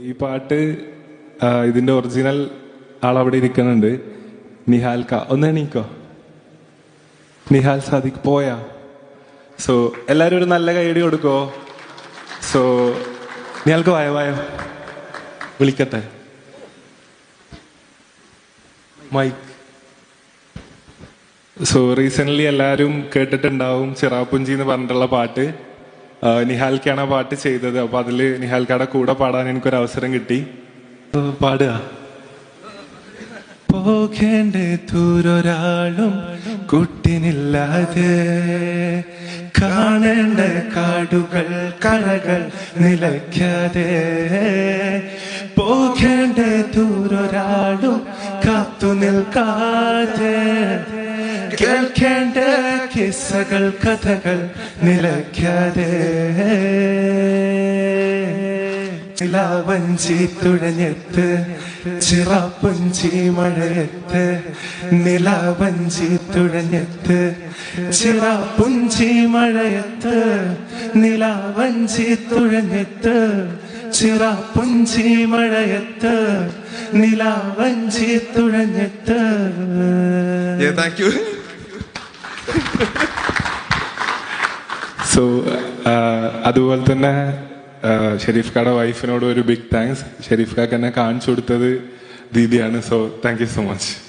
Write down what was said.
ഈ പാട്ട് ഇതിന്റെ ഒറിജിനൽ ആളവിടെ ഇരിക്കുന്നുണ്ട്. നിഹാൽക്ക ഒന്ന് എണീക്കോ? നിഹാൽ സാദിഖ് പോയാ? സോ എല്ലാരും ഒരു നല്ല കൈഡി കൊടുക്കോ? സോ നിഹാൽക്ക് വായോ വായോ? വിളിക്കട്ടെ. മൈക്ക് സോ റീസെന്റ് എല്ലാരും കേട്ടിട്ടുണ്ടാവും ചിറാപ്പുഞ്ചി എന്ന് പറഞ്ഞിട്ടുള്ള പാട്ട്. നിഹാൽക്കാണ് ആ പാട്ട് ചെയ്തത്. അപ്പൊ അതിൽ നിഹാൽക്കയുടെ കൂടെ പാടാൻ എനിക്കൊരു അവസരം കിട്ടി പാടുക. പോകേണ്ട ദൂരൊരാളും കുട്ടിനില്ലാതെ കാണേണ്ട കാടുകൾ കരകൾ നിലയ്ക്കാതെ പോകേണ്ട ദൂരൊരാളും കാത്തു നിൽക്കാതെ കേൾക്കേണ്ട കിസ്സകൾ കഥകൾ നിലയ്ക്കാതെ. നിലാവഞ്ചി തുഴഞ്ഞെത്ത് ചിറാപ്പുഞ്ചി മഴയത്ത്. നിലാവഞ്ചി തുഴഞ്ഞെത്ത് ചിറാപ്പുഞ്ചി മഴയത്ത്. നിലാവഞ്ചി തുഴഞ്ഞെത്ത് ചിറാപ്പുഞ്ചി മഴയത്ത്. നിലാവഞ്ചി തുഴഞ്ഞെത്ത്. താങ്ക് യു സോ അതുപോലെ തന്നെ ആ, ഷെരീഫ് കാടെ വൈഫിനോട് ഒരു ബിഗ് താങ്ക്സ് ഷെരീഫ് കാക്ക് എന്നെ കാണിച്ചു കൊടുത്തത് ദീദിയാണ്. So thank you so much